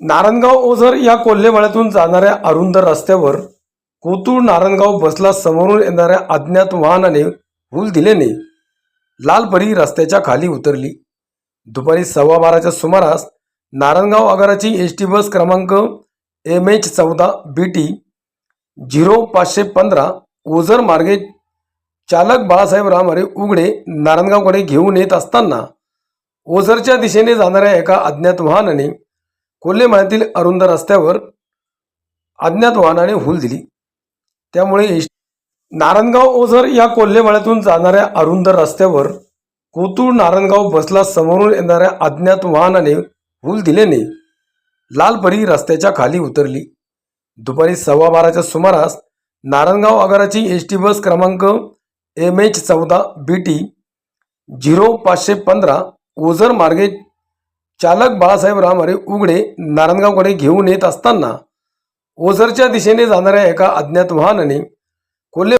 नारायणगाव ओझर या कोल्हेवाड्यातून जाणाऱ्या अरुंद रस्त्यावर कोतूळ नारायणगाव बसला समोरून येणाऱ्या अज्ञात वाहनाने हुल दिल्याने लालपरी रस्त्याच्या खाली उतरली. दुपारी सव्वा बाराच्या सुमारास नारायणगाव आगाराची एस टी बस क्रमांक एम एच चौदा बी टी झिरो पाचशे पंधरा ओझर मार्गे चालक बाळासाहेब रामारे उघडे नारायणगावकडे घेऊन येत असताना ओझरच्या दिशेने जाणाऱ्या एका अज्ञात वाहनाने कोल्हेमाळ्यातील अरुंद रस्त्यावर अज्ञात वाहनाने हुल दिली. त्यामुळे एस- नारायणगाव ओझर या कोल्हेमाळ्यातून जाणाऱ्या अरुंद रस्त्यावर कोतूर नारायणगाव बसला समोरून येणाऱ्या अज्ञात वाहनाने हूल दिल्याने लालपरी रस्त्याच्या खाली उतरली. दुपारी सव्वा बाराच्या सुमारास नारायणगाव आगाराची एस टी बस क्रमांक एम एच चौदा बी टी झिरो पाचशे पंधरा ओझर मार्गे चालक बाळासाहेब रामारे उघडे नारायणगावकडे घेऊन येत असताना ओझरच्या दिशेने जाणाऱ्या एका अज्ञात वाहनाने कोल्हे